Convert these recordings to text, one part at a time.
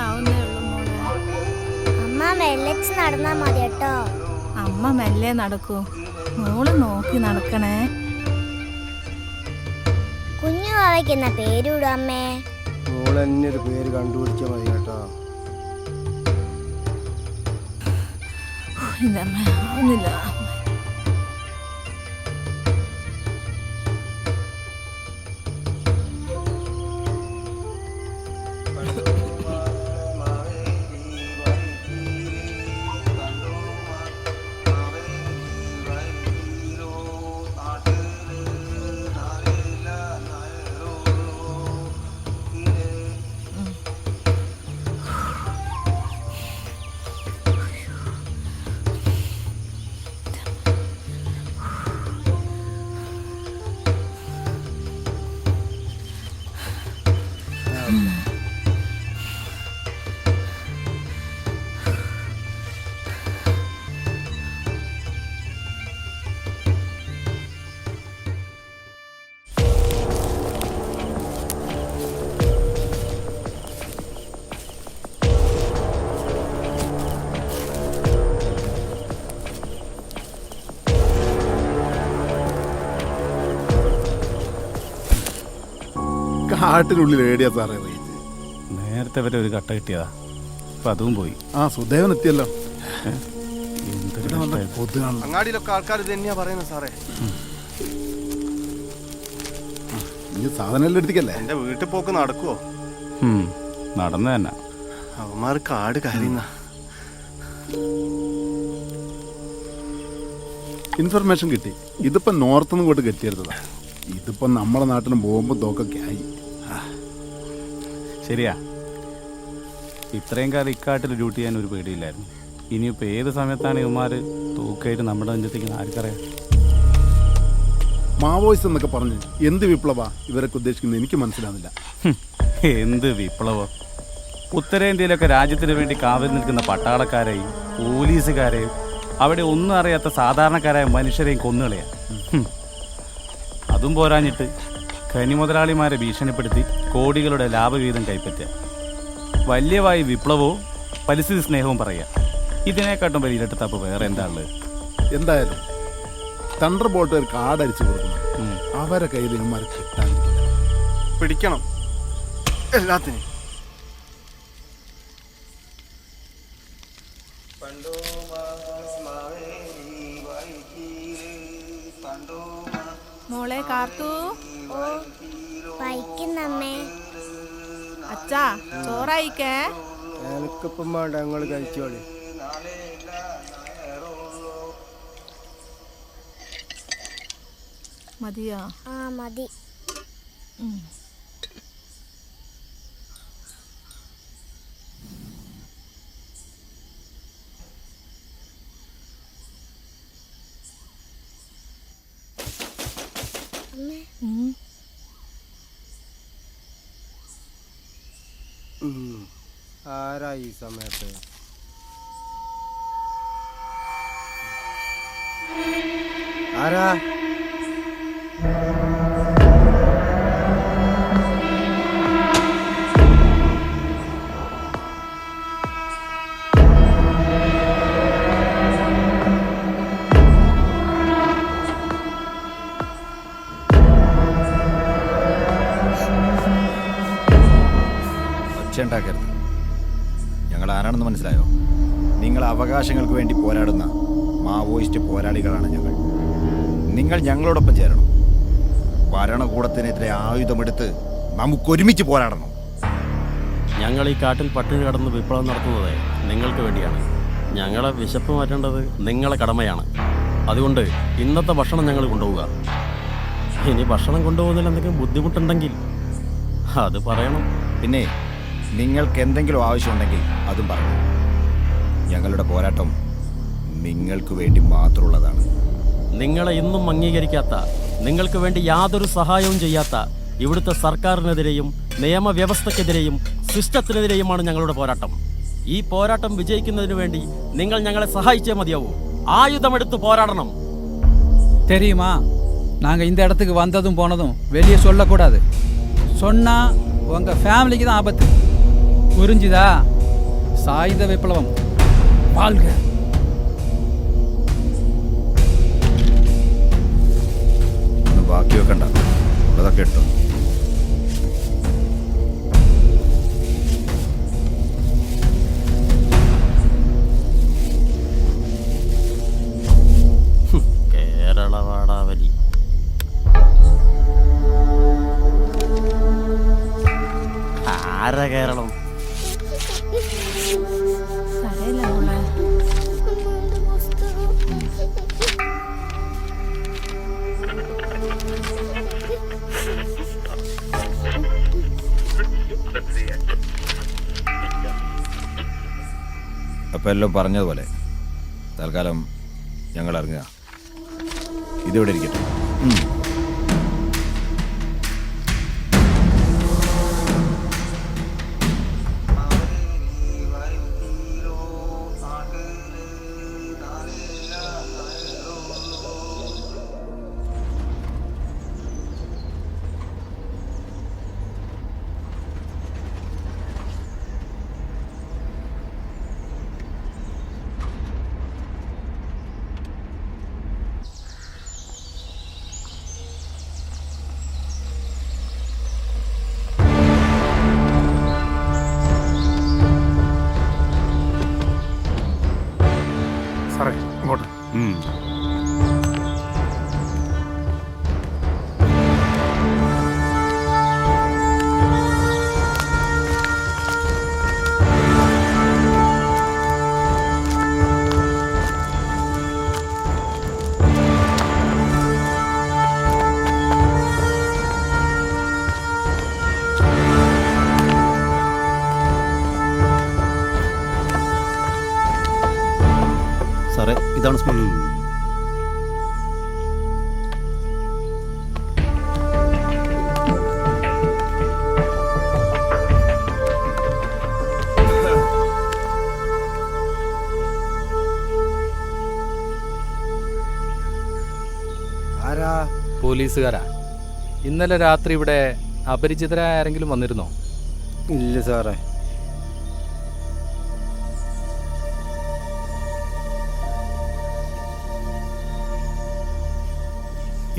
സമയാവുന്നേ ഉള്ളൂ മോളെ. അമ്മ വെള്ളച്ച് നടന്നാ മതി കേട്ടോ. അമ്മ മെല്ലെ നടക്കൂ. മോൾ നോക്കി നടക്കണേ. കുഞ്ഞു വാവയ്ക്കുന്ന പേരിടും അമ്മേ? മോൾ തന്നെ ഒരു പേര് കണ്ടുപിടിച്ചാൽ മതി കേട്ടോ. ഇതമ്മ ആവുന്നില്ല. കാട്ടിനുള്ളിൽ ഏടിയാ സാറേ റേഞ്ച് നേരത്തെ വരെ ഒരു കട്ട കിട്ടിയതാ. അപ്പൊ അതും പോയി. ആ സുദേവൻ എത്തിയല്ലോ. എന്തൊരു കഷ്ടായി. കൊതുകാണ്. അങ്ങാടിയിലൊക്കെ ആൾക്കാർ ഇത് തന്നെയാ പറയുന്നത് സാറേ. ഇനി സാധനം എല്ലാം എടുത്തിക്കല്ലേ? എന്റെ വീട്ടിൽ പോക്ക് നടക്കുവോ? ഉം, നടന്നു തന്നെ. അവന്മാർ കാട് കരയുന്ന. ഇൻഫർമേഷൻ കിട്ടി. ഇതിപ്പോ നോർത്തുനിന്ന് ഇങ്ങോട്ട് കെട്ടിയെടുത്തതാ. ഇതിപ്പോ നമ്മുടെ നാട്ടിന് ബോംബും തോക്കൊക്കെ ആയി. ശരിയാ. ഇത്രയും കാലം ഇക്കാട്ടിൽ ഡ്യൂട്ടി ചെയ്യാൻ ഒരു പേടിയില്ലായിരുന്നു. ഇനിയിപ്പോൾ ഏത് സമയത്താണ് ഇവന്മാർ തൂക്കായിട്ട് നമ്മുടെ അഞ്ചത്തേക്ക് ആർക്കറിയാം. മാവോയിസ് എന്നൊക്കെ പറഞ്ഞ് എന്ത് വിപ്ലവ ഇവരൊക്കെ ഉദ്ദേശിക്കുന്നത് എനിക്ക് മനസ്സിലാവുന്നില്ല. ഹും, എന്ത് വിപ്ലവം. ഉത്തരേന്ത്യയിലൊക്കെ രാജ്യത്തിന് വേണ്ടി കാവൽ നിൽക്കുന്ന പട്ടാളക്കാരെയും പോലീസുകാരെയും അവിടെ ഒന്നും അറിയാത്ത സാധാരണക്കാരായ മനുഷ്യരെയും കൊന്നുകളയാ. ഹും. അതും പോരാഞ്ഞിട്ട് ഖനി മുതലാളിമാരെ ഭീഷണിപ്പെടുത്തി കോടികളുടെ ലാഭവീതം കൈപ്പറ്റുക. വലിയവായി വിപ്ലവവും പരിസ്ഥിതി സ്നേഹവും പറയുക. ഇതിനെക്കാട്ടും വലിയ ഇരട്ടത്താപ്പ് വേറെ എന്താ ഉള്ളത്? എന്തായാലും തണ്ടർ ബോട്ട് ഒരു കാടടിച്ചു കൊടുക്കുന്നു. ഉം. അവരെ കയ്യിൽ ഇവന്മാർ കിട്ടാൻ പിടിക്കണം. എല്ലാത്തിനും. മോളെ കാർത്തൂ. വൈക്കുന്നമ്മേ അച്ഛാ ചോറായിക്കേ. എനിക്കിപ്പം വേണ്ട ഞങ്ങൾ കഴിച്ചോളി. മതിയോ? ആ മതി. അമ്മേ ഉം. ഉം. ആരാ ഈ സമയത്ത്? ആരാ? അവകാശങ്ങൾക്ക് വേണ്ടി പോരാടുന്ന മാവോയിസ്റ്റ് പോരാളികളാണ് ഞങ്ങൾ. നിങ്ങൾ ഞങ്ങളോടൊപ്പം ചേരണം. ഭരണകൂടത്തിനെതിരെ ആയുധമെടുത്ത് നമുക്കൊരുമിച്ച് പോരാടണം. ഞങ്ങൾ ഈ കാട്ടിൽ പട്ടിണി കടന്ന് വിപ്ലവം നടത്തുന്നത് നിങ്ങൾക്ക് വേണ്ടിയാണ്. ഞങ്ങളെ വിശപ്പ് മാറ്റേണ്ടത് നിങ്ങളെ കടമയാണ്. അതുകൊണ്ട് ഇന്നത്തെ ഭക്ഷണം ഞങ്ങൾ കൊണ്ടുപോവുക. ഇനി ഭക്ഷണം കൊണ്ടുപോകുന്നതിൽ എന്തെങ്കിലും ബുദ്ധിമുട്ടുണ്ടെങ്കിൽ അത് പറയണം. പിന്നെ നിങ്ങൾക്ക് എന്തെങ്കിലും ആവശ്യമുണ്ടെങ്കിൽ അതും പറഞ്ഞു ഞങ്ങളുടെ പോരാട്ടം നിങ്ങൾക്ക് വേണ്ടി മാത്രമുള്ളതാണ് നിങ്ങളെ ഇന്നും അംഗീകരിക്കാത്ത നിങ്ങൾക്ക് വേണ്ടി യാതൊരു സഹായവും ചെയ്യാത്ത ഇവിടുത്തെ സർക്കാരിനെതിരെയും നിയമവ്യവസ്ഥക്കെതിരെയും സിസ്റ്റത്തിനെതിരെയുമാണ് ഞങ്ങളുടെ പോരാട്ടം ഈ പോരാട്ടം വിജയിക്കുന്നതിന് വേണ്ടി നിങ്ങൾ ഞങ്ങളെ സഹായിച്ചേ മതിയാവൂ ആയുധമെടുത്ത് പോരാടണം தெரியுமா நாங்கள் இந்த இடத்துக்கு வந்ததும் போனதும் வெளியே சொல்லக்கூடாது சொன்னா உங்க ஃபேமிலிக்கு தான் ஆபத்து புரிஞ்சுதா சாயுத விப்ளவம் வாழ்க ഒന്നും ബാക്കി വെക്കണ്ട ഉള്ളതൊക്കെ ഇട്ടു കേരള വാടാവലി ആര കേരളം അപ്പോൾ എല്ലാം പറഞ്ഞതുപോലെ തൽക്കാലം ഞങ്ങൾ ഇറങ്ങുക ഇതിവിടെ ഇരിക്കട്ടെ. പോലീസുകാരാ. ഇന്നലെ രാത്രി ഇവിടെ അപരിചിതരായ ആരെങ്കിലും വന്നിരുന്നോ? ഇല്ല സാറേ.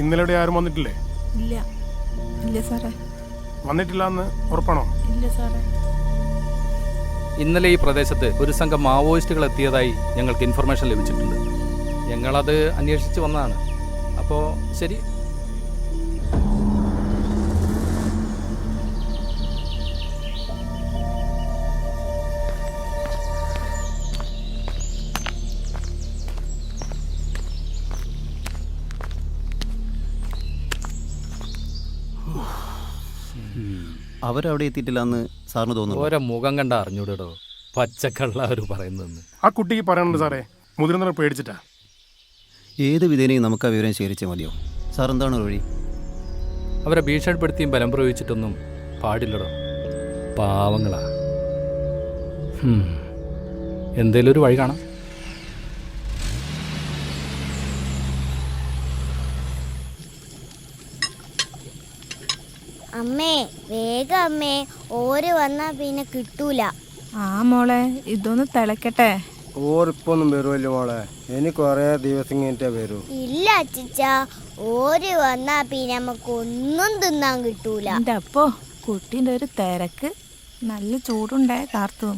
ഇന്നലെ ഇവിടെ ആരും വന്നിട്ടില്ലേ? ഇല്ല. ഇല്ല സാറേ. വന്നിട്ടില്ല എന്ന് ഉറപ്പാണോ? ഇല്ല സാറേ. ഇന്നലെ ഈ പ്രദേശത്ത് ഒരു സംഘം മാവോയിസ്റ്റുകൾ എത്തിയതായി ഞങ്ങൾക്ക് ഇൻഫർമേഷൻ ലഭിച്ചിട്ടുണ്ട്. ഞങ്ങളത് അന്വേഷിച്ച് വന്നതാണ്. അപ്പോൾ ശരി അവരവിടെ എത്തിയിട്ടില്ല എന്ന് സാറിന് തോന്നുന്നു ഓരോ മുഖം കണ്ട അറിഞ്ഞൂടോ പച്ചക്കള്ള അവർ പറയുന്നതെന്ന്. ആ കുട്ടിക്ക് പറയണുണ്ട് സാറേ. മുതിർന്നവർ പേടിച്ചിട്ടാ. ഏത് വിധേനയും നമുക്ക് ആ വിവരം ശേഖരിച്ചാൽ മതിയോ? സാർ എന്താണ് വഴി? അവരെ ഭീഷണിപ്പെടുത്തിയും ബലം പ്രയോഗിച്ചിട്ടൊന്നും പാടില്ലടോ. പാവങ്ങളാ. ഹും. എന്തേലും ഒരു വഴി കാണാം. അമ്മേ വേഗം അമ്മേ. ഓര് വന്നാ പിന്നെ കിട്ടൂല. ആ മോളെ ഇതൊന്ന് തിളക്കട്ടെ. ഓരിപ്പൊന്നും വരുമല്ലോ മോളെ. ഇനി കൊറേ ദിവസം കഴിഞ്ഞിട്ടേ വരൂ. ഇല്ല അച്ചിച്ച ഓര് വന്നാ പിന്നെ നമുക്ക് ഒന്നും തിന്നാൻ കിട്ടൂല. എന്റെ അപ്പോ കുട്ടീന്റെ ഒരു തിരക്ക്. നല്ല ചൂടുണ്ടായ കാർത്തു.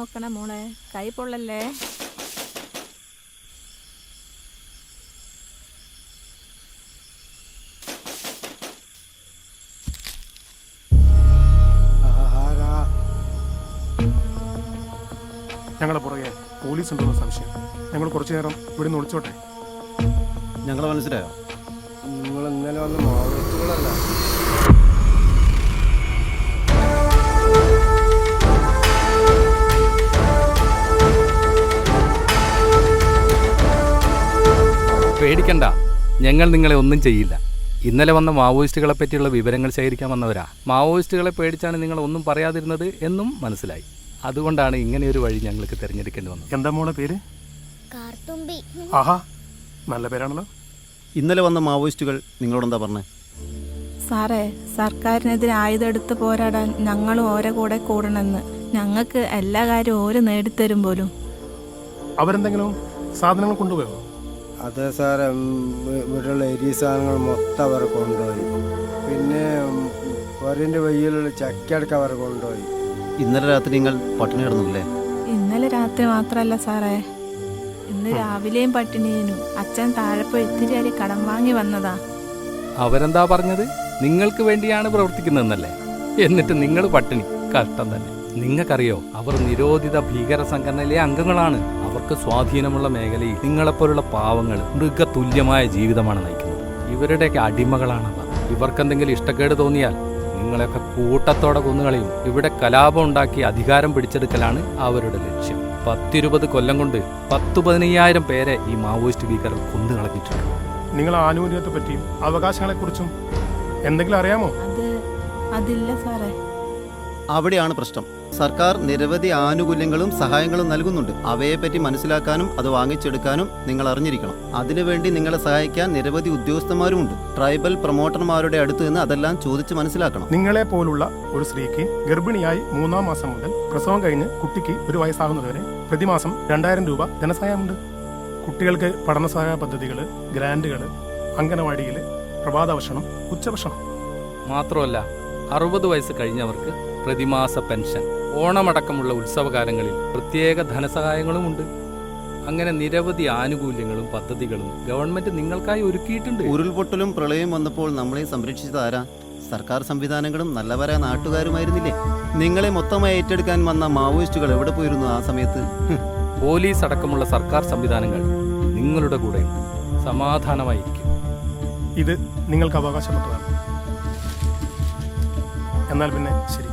നോക്കണേ മോളെ. കൈ പൊള്ളല്ലേ? ഞങ്ങളെ പുറകെ പോലീസ് ഉണ്ടെന്ന സംശയം. ഞങ്ങൾ കുറച്ചു നേരം ഇവിടെ ഒളിച്ചോട്ടെ. ഞങ്ങൾ മനസ്സിലായോ? നിങ്ങൾ ഇന്നലെ വന്ന് മാവോയിസ്റ്റുകളല്ല പേടിക്കണ്ട. ഞങ്ങൾ നിങ്ങളെ ഒന്നും ചെയ്യില്ല. ഇന്നലെ വന്ന മാവോയിസ്റ്റുകളെ പറ്റിയുള്ള വിവരങ്ങൾ ശേഖരിക്കാൻ വന്നവരാ. മാവോയിസ്റ്റുകളെ പേടിച്ചാണ് നിങ്ങൾ ഒന്നും പറയാതിരുന്നത് എന്നും മനസ്സിലായി. അതുകൊണ്ടാണ് ഇങ്ങനെയൊരു വഴി ഞങ്ങൾക്ക് തിരഞ്ഞെടുക്കേണ്ടി വന്നത്. എന്താ മോളെ പേര്? കാർത്തുമ്പി. ആഹാ നല്ല പേരാണല്ലോ. ഇന്നലെ വന്ന മാവോയിസ്റ്റുകൾ നിങ്ങളോട് എന്താ പറഞ്ഞത് സാറേ സർക്കാരിനെതിരെ ആയുധം എടുത്ത് പോരാടാൻ ഞങ്ങളും ഓരോ കൂടെ കൂടണമെന്ന്. ഞങ്ങൾക്ക് എല്ലാ കാര്യവും ഓര് നേടിത്തരും പോലും. അവരെന്തെങ്കിലും സാധനങ്ങൾ കൊണ്ടുപോയോ? അതെ സാറെ ഇവിടെയുള്ള എരി സാധനങ്ങൾ മൊത്തം അവർ കൊണ്ടുപോയി. പിന്നെ വരിന്റെ വയ്യിലുള്ള ചക്കടക്ക് അവർ കൊണ്ടുപോയി. ഇന്നലെ രാത്രി നിങ്ങൾ പട്ടിണി കിടന്നില്ലേ? ഇന്നലെ രാത്രി മാത്രമല്ല സാറേ. ഇന്ന് രാവിലെയും പട്ടിണിയേനു അച്ഛൻ താഴെ പോയി ഇത്തിരി അരി കടം വാങ്ങി വന്നതാ. അവരെന്താ പറഞ്ഞത്? നിങ്ങൾക്ക് വേണ്ടിയാണ് പ്രവർത്തിക്കുന്നതെന്നല്ലേ? എന്നിട്ട് നിങ്ങൾ പട്ടിണി. കഷ്ടം തന്നെ. നിങ്ങൾക്കറിയോ അവർ നിരോധിത ഭീകര സംഘടനയിലെ അംഗങ്ങളാണ്. അവർക്ക് സ്വാധീനമുള്ള മേഖലയിൽ നിങ്ങളെപ്പോലുള്ള പാവങ്ങൾ മൃഗതുല്യമായ ജീവിതമാണ് നയിക്കുന്നത്. ഇവരുടെയൊക്കെ അടിമകളാണ് അവർ ഇവർക്കെന്തെങ്കിലും ഇഷ്ടക്കേട് തോന്നിയാൽ നിങ്ങളെയൊക്കെ കൂട്ടത്തോടെ കൊന്നുകളയും. ഇവിടെ കലാപം ഉണ്ടാക്കി അധികാരം പിടിച്ചെടുക്കലാണ് അവരുടെ ലക്ഷ്യം. പത്തിരുപത് കൊല്ലം കൊണ്ട് പത്ത് പതിനയ്യായിരം പേരെ ഈ മാവോയിസ്റ്റ് ഭീകരർ കൊന്നു കളഞ്ഞിട്ടുണ്ട് നിങ്ങൾ ആനുകൂല്യത്തെ പറ്റിയും അവകാശങ്ങളെ കുറിച്ചും എന്തെങ്കിലും അറിയാമോ? അത് അതില്ല സാറേ. അവിടെയാണ് പ്രശ്നം. സർക്കാർ നിരവധി ആനുകൂല്യങ്ങളും സഹായങ്ങളും നൽകുന്നുണ്ട്. അവയെപ്പറ്റി മനസ്സിലാക്കാനും അത് വാങ്ങിച്ചെടുക്കാനും നിങ്ങൾ അറിഞ്ഞിരിക്കണം. അതിനുവേണ്ടി നിങ്ങളെ സഹായിക്കാൻ നിരവധി ഉദ്യോഗസ്ഥന്മാരുമുണ്ട്. ട്രൈബൽ പ്രൊമോട്ടർമാരുടെ അടുത്ത് നിന്ന് അതെല്ലാം ചോദിച്ച് മനസ്സിലാക്കണം. നിങ്ങളെ പോലുള്ള ഒരു സ്ത്രീക്ക് ഗർഭിണിയായി മൂന്നാം മാസം മുതൽ പ്രസവം കഴിഞ്ഞ് കുട്ടിക്ക് ഒരു വയസ്സാകുന്നതുവരെ പ്രതിമാസം രണ്ടായിരം രൂപ ധനസഹായമുണ്ട്. കുട്ടികൾക്ക് പഠന സഹായ പദ്ധതികൾ ഗ്രാൻഡുകൾ അംഗനവാടിയിൽ പ്രഭാത ഭക്ഷണം ഉച്ചഭക്ഷണം. മാത്രമല്ല അറുപത് വയസ്സ് കഴിഞ്ഞവർക്ക് പ്രതിമാസ പെൻഷൻ. ഓണമടക്കമുള്ള ഉത്സവകാലങ്ങളിൽ പ്രത്യേക ധനസഹായങ്ങളുമുണ്ട് അങ്ങനെ നിരവധി ആനുകൂല്യങ്ങളും പദ്ധതികളും ഗവൺമെന്റ് നിങ്ങൾക്കായി ഒരുക്കിയിട്ടുണ്ട്. ഉരുൾപൊട്ടലും പ്രളയം വന്നപ്പോൾ നമ്മളെ സംരക്ഷിച്ചത് ആരാ? സർക്കാർ സംവിധാനങ്ങളും നല്ലവരായ നാട്ടുകാരുമായിരുന്നില്ലേ? നിങ്ങളെ മൊത്തമായി ഏറ്റെടുക്കാൻ വന്ന മാവോയിസ്റ്റുകൾ എവിടെ പോയിരുന്നു ആ സമയത്ത്? പോലീസ് അടക്കമുള്ള സർക്കാർ സംവിധാനങ്ങൾ നിങ്ങളുടെ കൂടെ സമാധാനമായിരിക്കും. ഇത് നിങ്ങൾക്ക് അവകാശപ്പെട്ടതാണ്. എന്നാൽ പിന്നെ ശരി.